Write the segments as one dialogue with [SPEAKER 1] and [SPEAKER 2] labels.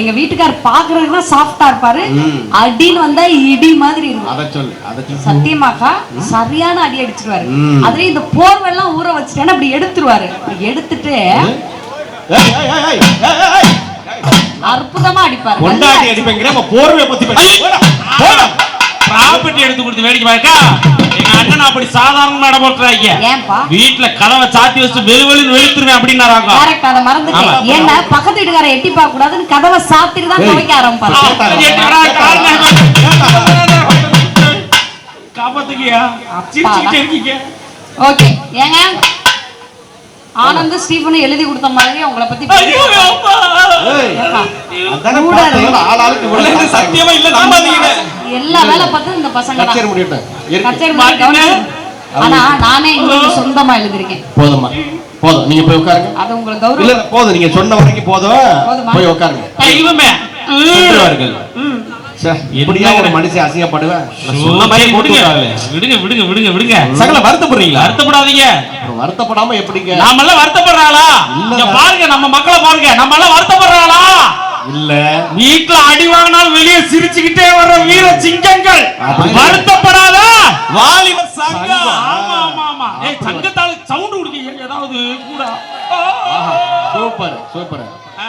[SPEAKER 1] எங்க வீட்டுக்கார் பாக்குறதுக்குன்னா சாஃப்டா இருப்பாரு. அடின்னு வந்தா இடி மாதிரி இருக்கும்.
[SPEAKER 2] அத சொல்லு அத சொல்லு.
[SPEAKER 1] சத்தியமாக்கா சரியான அடி அடிச்சிருவாரு. அதுலயும் இந்த போர்வெல்லாம் ஊற வச்சுட்டேன்னா அப்படி எடுத்துருவாரு. எடுத்துட்டு. அற்புதமா அடிப்பாரு.
[SPEAKER 2] போர்வை பத்தி.
[SPEAKER 3] ப்ராப்பர்ட்டி எடுத்து கொடுத்து வேடிக்கை பார்க்கா அண்ணன் அப்படி சாதாரண நடபடுறாங்க
[SPEAKER 1] ஏன்பா?
[SPEAKER 3] வீட்டுல கதவை சாத்தி வச்சு வெளு வெளுன்னு வெளுத்துருவேன் அப்படின்னாராங்க.
[SPEAKER 1] கரெக்ட் அதை மறந்துட்டேன். ஏன்னா பக்கத்து வீட்டுக்கார எட்டி பார்க்க கூடாதுன்னு கதவை சாத்திட்டு தான். துவைக்க ஓகே ஏங்க? ஆனந்த் ஸ்டீஃபன் எழுதி கொடுத்த மாதிரி உங்களை பத்தி
[SPEAKER 3] சத்தியமா இல்ல நம்பாதீங்க.
[SPEAKER 1] எல்லா வேலை பார்த்து இந்த பசங்க
[SPEAKER 2] கச்சேரி முடியட்டும்.
[SPEAKER 1] கச்சேரி ஆனா நானே இன்னொரு சொந்தமா எழுதிருக்கேன்
[SPEAKER 2] போதும்மா போதும். நீங்க போய் உட்காருங்க.
[SPEAKER 1] அது உங்களுக்கு கௌரவம்.
[SPEAKER 2] இல்ல, போதும். நீங்க சொன்ன வரைக்கும் போதும்?
[SPEAKER 1] போதுமா?
[SPEAKER 2] போய் உட்காருங்க.
[SPEAKER 3] தெய்வமே. சொல்லுவார்கள்
[SPEAKER 2] சே, இப்படியா ஒரு மனுஷன் அசிங்கப்படுவேன்?
[SPEAKER 3] விடுங்க. விடுங்க விடுங்க விடுங்க.
[SPEAKER 2] சகல வருத்தப்படுறீங்களா?
[SPEAKER 3] வருத்தப்படாதீங்க.
[SPEAKER 2] வருத்தப்படாம எப்படிங்க?
[SPEAKER 3] நாமெல்லாம் வருத்தப்படுறாளா?
[SPEAKER 2] இல்ல.
[SPEAKER 3] இங்க பாருங்க நம்ம மக்களை பாருங்க. நம்ம எல்லாம் வருத்தப்படுறாளா?
[SPEAKER 2] இல்ல.
[SPEAKER 3] வீட்டுல அடி வாங்கினாலும் வெளியே சிரிச்சுக்கிட்டே வர்ற வீர சிங்கங்கள். வருத்தப்படாத. வாலிபர்
[SPEAKER 2] சங்கம்.
[SPEAKER 3] ஆமா ஆமா ஆமா. ஏய் சங்கத்தால சவுண்ட் கொடுக்க ஏதாவது கூட.
[SPEAKER 2] Super super.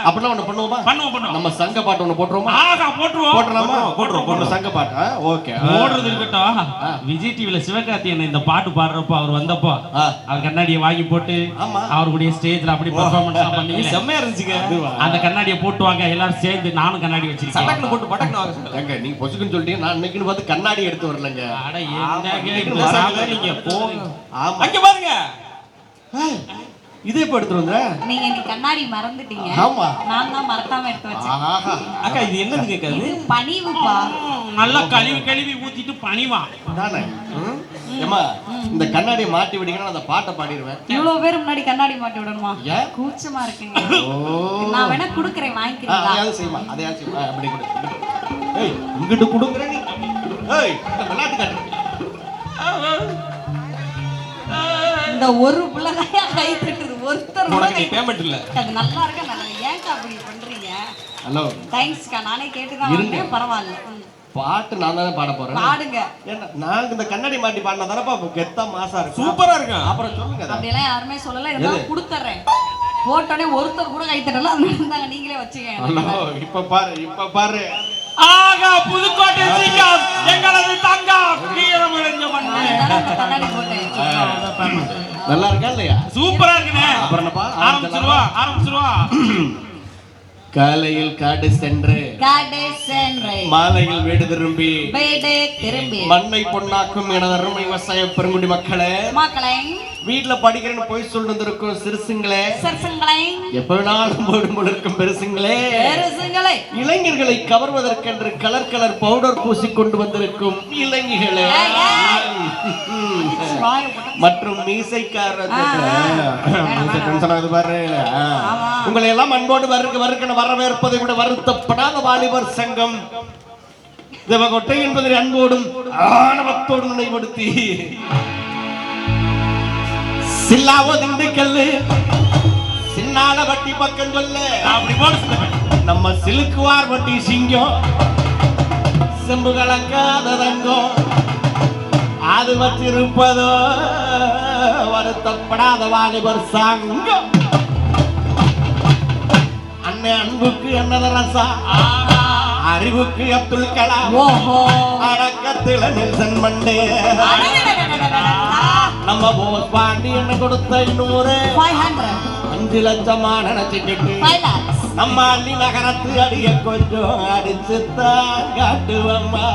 [SPEAKER 2] அப்படிலாம் ஒண்ணு பண்ணுவோமா?
[SPEAKER 3] பண்ணுவோம் பண்ணுவோம்.
[SPEAKER 2] நம்ம சங்க பாட்டு ஒண்ணு போட்டுருவோமா?
[SPEAKER 3] ஆகா போட்டுருவோம்.
[SPEAKER 2] போட்டுலாமா
[SPEAKER 3] போட்டுருவோம்
[SPEAKER 2] சங்க பாட்டு ஓகே.
[SPEAKER 3] ஓடுறது இருக்கட்டும். விஜய் டிவில சிவகார்த்தியன் இந்த பாட்டு பாடுறப்போ அவர் வந்தப்போ. அவர் கண்ணாடியை வாங்கி போட்டு
[SPEAKER 2] ஆமா.
[SPEAKER 3] அவர் கூடிய ஸ்டேஜ்ல அப்படி பெர்ஃபார்மன்ஸ் பண்ணி
[SPEAKER 2] செம்மையா இருந்துச்சுங்க.
[SPEAKER 3] அந்த கண்ணாடியை போட்டு வாங்க எல்லாரும் சேர்ந்து நானும் கண்ணாடி வச்சிருக்கேன்.
[SPEAKER 2] போட்டு பட்டக்கு வாங்க நீங்க பொசுக்குன்னு சொல்லிட்டீங்க நான் இன்னைக்குன்னு பார்த்து கண்ணாடி எடுத்து வரலங்க.
[SPEAKER 3] அட என்னங்க
[SPEAKER 2] இன்னைக்கு.
[SPEAKER 3] நீங்க போங்க. அங்க பாருங்க.
[SPEAKER 2] இதே எடுத்து வந்த
[SPEAKER 1] நீங்க இன்னைக்கு கண்ணாடி மறந்துட்டீங்க.
[SPEAKER 2] ஆமா.
[SPEAKER 1] நான் தான் மறக்காம எடுத்து வச்சேன்.
[SPEAKER 2] ஆஹா.
[SPEAKER 3] அக்கா இது என்னதுங்க
[SPEAKER 1] இது பணிவுப்பா.
[SPEAKER 3] நல்லா கழுவி கழுவி ஊத்திட்டு பணிவான்
[SPEAKER 2] தானே ம்? ஏம்மா இந்த கண்ணாடியை மாட்டி விட்டீங்கன்னா நான் அந்த பாட்டை பாடிடுவேன்.
[SPEAKER 1] இவ்வளவு பேர் முன்னாடி கண்ணாடி மாட்டி விடணுமா? கூச்சமா இருக்குங்க. நான் வேணா குடுக்கறேன்
[SPEAKER 2] ஆ,
[SPEAKER 1] வாங்கிக்கிறீங்களா
[SPEAKER 2] அதையாவது செய்யுமா அதையாவது ஆ, அப்படி கொடு. ஏய் இங்கிட்டு கொடுக்குற நீ. ஏய் இந்த விளையாட்டு காட்டு.
[SPEAKER 1] இந்த ஒரு பிள்ளைதான் கை தட்டுது. ஒருத்தர் கூட கை
[SPEAKER 3] பேமெண்ட் இல்ல.
[SPEAKER 1] அது நல்லா இருக்க நல்லா ஏன்க்கா அப்படி பண்றீங்க?
[SPEAKER 2] ஹலோ
[SPEAKER 1] தேங்க்ஸ்க்கா நானே கேட்டுதான்
[SPEAKER 2] இருங்க.
[SPEAKER 1] வந்தேன் பரவாயில்ல.
[SPEAKER 2] பாட்டு நான் தானே பாட போறேன்.
[SPEAKER 1] பாடுங்க.
[SPEAKER 2] ஏன்னா நாங்க இந்த கண்ணாடி மாட்டி பாடினா தானப்பா கெத்தா மாசா இருக்கு?
[SPEAKER 3] சூப்பரா இருக்கு?
[SPEAKER 2] அப்புறம் சொல்லுங்க.
[SPEAKER 1] அப்படியெல்லாம் யாருமே சொல்லல இருந்தாலும் கொடுத்துறேன். போட்டோடனே ஒருத்தர் கூட கை தட்டல அது இருந்தாங்க நீங்களே வச்சுக்கங்க
[SPEAKER 2] ஹலோ இப்ப பாரு இப்ப பாரு.
[SPEAKER 3] ஆகா புதுக்கோட்டை சிங்கம் எங்களது தங்கம். வீரம் இழந்த மண்ணு
[SPEAKER 1] கண்ணாடி போட்டேன்.
[SPEAKER 2] நல்லா இருக்கா இல்லையா?
[SPEAKER 3] சூப்பரா இருக்குண்ணே. ஆரம்பிச்சிருவா ஆரம்பிச்சிருவா.
[SPEAKER 2] காலையில் காடு சென்று
[SPEAKER 1] காடே சென்றை.
[SPEAKER 2] மாலையில் வீடு திரும்பி
[SPEAKER 1] வீடு திரும்பி.
[SPEAKER 2] மண்ணை பொன்னாக்கும் எனது அருமை விவசாய பெருங்குடி மக்களே
[SPEAKER 1] மக்களை.
[SPEAKER 2] வீட்டுல படிக்கிறேன்னு போய் சொல்லிட்டு இருக்கும் சிறுசுங்களே.
[SPEAKER 1] சர்சங்களை
[SPEAKER 2] எப்ப வேணாலும் போடும் இருக்கும் பெருசுங்களே.
[SPEAKER 1] பெருசுங்களை.
[SPEAKER 2] இளைஞர்களை கவர்வதற்கென்று கலர் கலர் பவுடர் பூசி கொண்டு வந்திருக்கும் இளைஞர்களே
[SPEAKER 1] ஏய், ஏய். வாய போட்டு
[SPEAKER 2] மற்றும் மீசைக்காரர். பாரு. உங்களை எல்லாம் அன்போடு வருக வருகன வரவேற்பதை விட வருத்தப்படாத வாலிபர் சங்கம். தேவகொட்டை என்பதை அன்போடும் ஆணவத்தோடும் நினைவுபடுத்தி. சில்லாவோ திண்டுக்கல்லு. சின்னால வட்டி பக்கம் சொல்ல.
[SPEAKER 3] அப்படி போடு
[SPEAKER 2] நம்ம சிலுக்குவார் வட்டி சிங்கம். செம்பு கலக்காத தங்கம். அது வச்சிருப்பதோ வருத்தப்படாத வாலிபர் சங்கம். அண்ணன் அன்புக்கு என்னத ரசா அறிவுக்கு அப்துல் கலாம்.
[SPEAKER 1] ஓஹோ.
[SPEAKER 2] அடக்கத்துல நெல்சன் மண்டே. நம்ம போஸ் பாண்டி என்ன கொடுத்த இன்னொரு? அஞ்சு லட்சமா நினைச்சுக்கிட்டு. நம்ம அள்ளி நகரத்து அடிய கொஞ்சம் அடிச்சுத்தான் காட்டுவம்மா.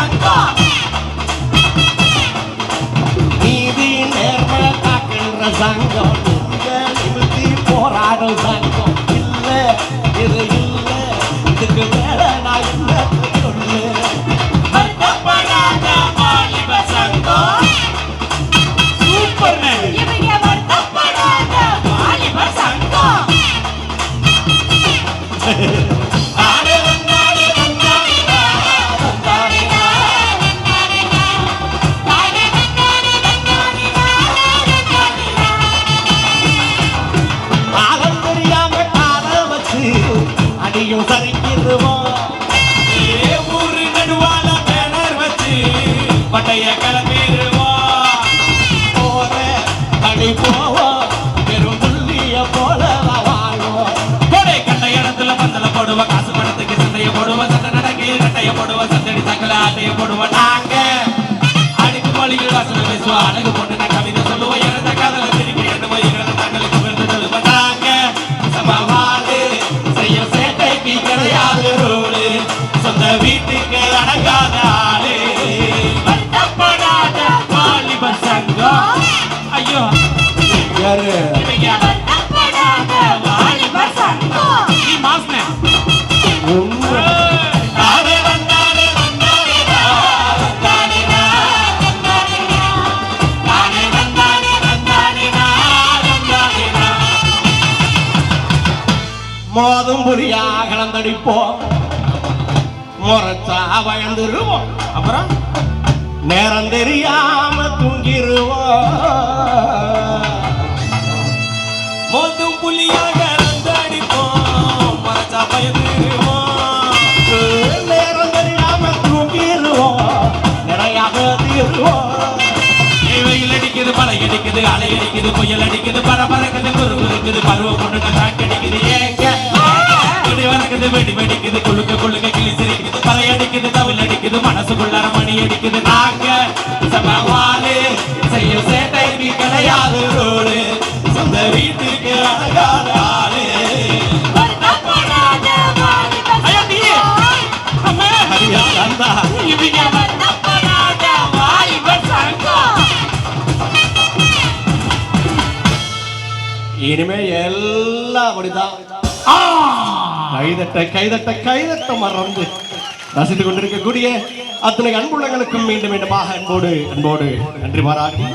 [SPEAKER 2] சங்கம். நீதி நேர்மை நிமித்தி போராடும் சங்கம். அடியும் சரிக்கிடுவோம்
[SPEAKER 3] ஏ ஊரு நடுவால பேனர் வச்சு பட்டைய கிளம்பிடுவோம்
[SPEAKER 2] போற அடி
[SPEAKER 3] போ
[SPEAKER 2] மோதும் புரியா கலந்தடிப்போம் முறைச்சா பயந்துருவோம்
[SPEAKER 3] அப்புறம்
[SPEAKER 2] நேரம் தெரியாம தூங்கிருவோம்
[SPEAKER 3] மோதும் புலியா கலந்தடிப்போம் முறைச்சா பயந்துருவோம்
[SPEAKER 2] நேரம் தெரியாம தூங்கிருவோம் நிறையாக தீருவோம்
[SPEAKER 3] வெயில் அடிக்குது மழை அடிக்குது அலை அடிக்குது புயல் அடிக்குது பரபரக்குது குறுக்குது பருவ கொண்டு தாக்கு அடிக்குது வெடி வெடிக்குது குழுக்க குழுக்க கிளி சிரிக்குது பறை அடிக்குது தவில் அடிக்குது. மனசுக்குள்ளார மணி அடிக்குது நாங்க சமவாலு செய்யும் சேட்டை நீ கிடையாது ரோடு சொந்த வீட்டுக்கு ஆளு. சங்கம்
[SPEAKER 2] இனிமே எல்லாம் அப்படிதான்
[SPEAKER 3] ஆ!
[SPEAKER 2] கைதட்ட கைதட்ட கைதட்ட மறந்து ரசித்துக் கொண்டிருக்கக்கூடிய அத்தனை அன்புள்ளங்களுக்கும் மீண்டும் மீண்டுமாக அன்போடு அன்போடு நன்றி பாராட்டி.